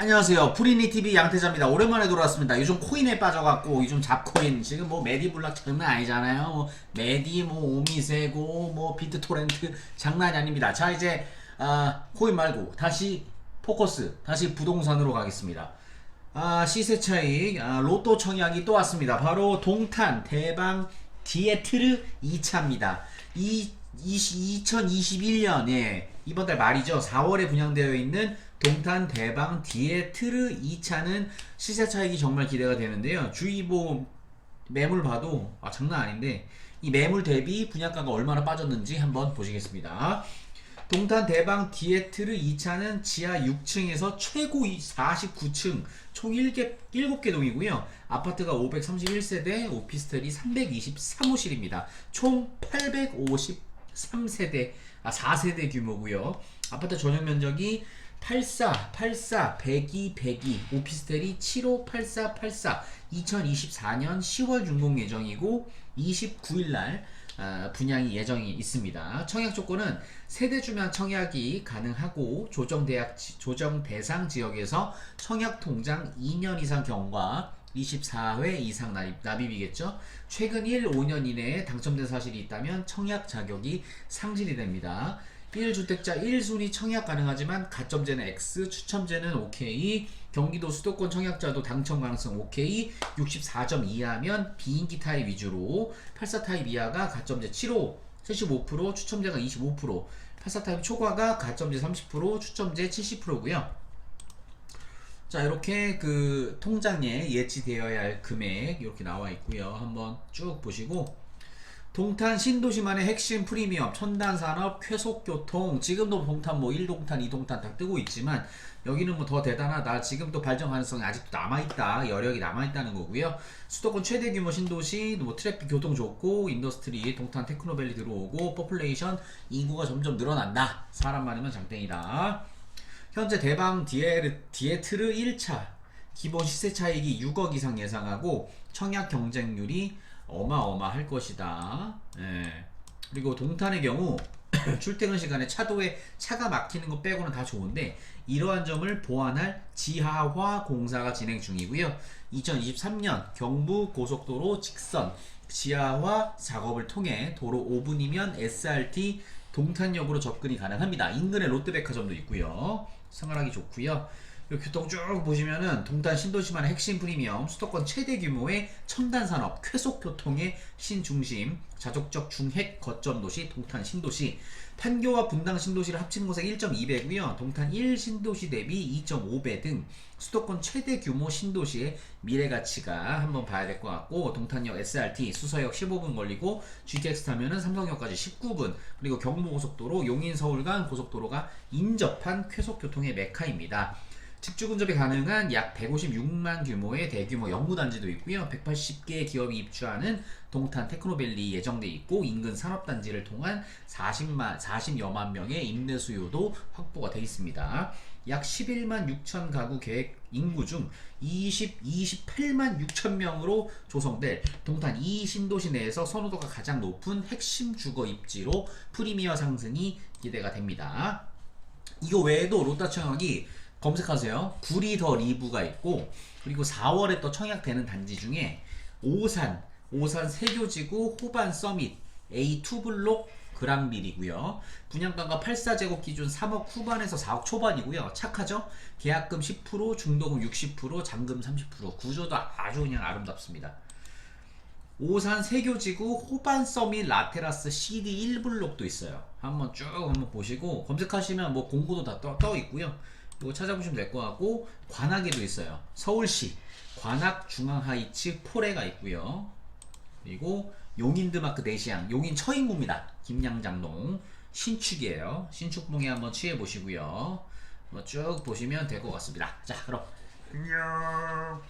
안녕하세요. 프리니TV 양태자입니다. 오랜만에 돌아왔습니다. 요즘 코인에 빠져갖고 요즘 잡코인 지금 뭐 메디블락 장난 아니잖아요. 뭐 메디 뭐 오미세고 뭐 비트토렌트 장난이 아닙니다. 자 이제 아, 코인 말고 다시 포커스 다시 부동산으로 가겠습니다. 아, 시세 차익 아, 로또 청약이 또 왔습니다. 바로 동탄 대방 디에트르 2차입니다. 이 2021년 에 이번 달 말이죠. 4월에 분양되어 있는 동탄 대방 디에트르 2차는 시세 차익이 정말 기대가 되는데요. 주의보 매물 봐도 아, 장난 아닌데 이 매물 대비 분양가가 얼마나 빠졌는지 한번 보시겠습니다. 동탄 대방 디에트르 2차는 지하 6층에서 최고 49층 총 7개, 7개 동이고요. 아파트가 531세대, 오피스텔이 323호실입니다. 총 853세대, 아 4세대 규모고요. 아파트 전용 면적이 84, 84, 102, 102, 오피스텔이 75, 84, 84, 2024년 10월 준공 예정이고 29일 날 아, 분양이 예정이 있습니다. 청약 조건은 세대 주면 청약이 가능하고 조정 대상 지역에서 청약 통장 2년 이상 경과 24회 이상 납입, 납입이겠죠. 최근 1, 5년 이내에 당첨된 사실이 있다면 청약 자격이 상실이 됩니다. 1주택자 1순위 청약 가능하지만 가점제는 X, 추첨제는 OK, 경기도 수도권 청약자도 당첨 가능성 OK, 64점 이하면 비인기 타입 위주로, 84 타입 이하가 가점제 7호, 75%, 추첨제가 25%, 84 타입 초과가 가점제 30%, 추첨제 70%고요. 자 이렇게 그 통장에 예치되어야 할 금액 이렇게 나와 있고요. 한번 쭉 보시고. 동탄 신도시만의 핵심 프리미엄 첨단 산업 쾌속 교통. 지금도 동탄 뭐 1동탄 2동탄 다 뜨고 있지만 여기는 뭐 더 대단하다. 지금도 발전 가능성이 아직도 남아있다. 여력이 남아있다는 거고요. 수도권 최대 규모 신도시 뭐 트래픽 교통 좋고 인더스트리 동탄 테크노밸리 들어오고 포플레이션 인구가 점점 늘어난다. 사람 많으면 장땡이다 현재 대방 디에르, 디에트르 1차 기본 시세 차익이 6억 이상 예상하고 청약 경쟁률이 어마어마할 것이다. 예. 그리고 동탄의 경우 출퇴근 시간에 차도에 차가 막히는 거 빼고는 다 좋은데 이러한 점을 보완할 지하화 공사가 진행 중이고요. 2023년 경부 고속도로 직선 지하화 작업을 통해 도로 5분이면 SRT 동탄역으로 접근이 가능합니다. 인근에 롯데백화점도 있고요. 생활하기 좋고요. 이 교통 쭉 보시면은 동탄 신도시만의 핵심 프리미엄 수도권 최대 규모의 첨단 산업 쾌속 교통의 신중심 자족적 중핵 거점 도시 동탄 신도시 판교와 분당 신도시를 합친 곳에 1.2배고요. 동탄 1 신도시 대비 2.5배 등 수도권 최대 규모 신도시의 미래 가치가 한번 봐야 될 것 같고 동탄역 SRT 수서역 15분 걸리고 GTX 타면은 삼성역까지 19분 그리고 경부고속도로 용인 서울간 고속도로가 인접한 쾌속 교통의 메카입니다. 직주 근접이 가능한 약 156만 규모의 대규모 연구단지도 있고요. 180개의 기업이 입주하는 동탄 테크노밸리 예정돼 있고 인근 산업단지를 통한 40만 40여만 명의 임대 수요도 확보가 돼 있습니다. 약 11만 6천 가구 계획 인구 중 20, 28만 6천 명으로 조성될 동탄 이 신도시 내에서 선호도가 가장 높은 핵심 주거 입지로 프리미어 상승이 기대가 됩니다. 이거 외에도 로따 청약이 검색하세요. 구리 더 리브가 있고 그리고 4월에 또 청약되는 단지 중에 오산, 오산 세교지구 호반 서밋 A2 블록 그랑빌이고요. 분양가가 84제곱 기준 3억 후반에서 4억 초반이고요. 착하죠? 계약금 10%, 중도금 60%, 잔금 30%. 구조도 아주 그냥 아름답습니다. 오산 세교지구 호반 서밋 라테라스 CD 1블록도 있어요. 한번 쭉 한번 보시고 검색하시면 뭐 공고도 다 떠, 떠 있고요. 이거 찾아보시면 될 것 같고 관악에도 있어요. 서울시 관악 중앙하이츠 포레가 있고요. 그리고 용인드마크 대시양 용인 처인구입니다. 김양장동 신축이에요. 신축봉에 한번 취해 보시고요. 쭉 보시면 될 것 같습니다. 자 그럼 안녕.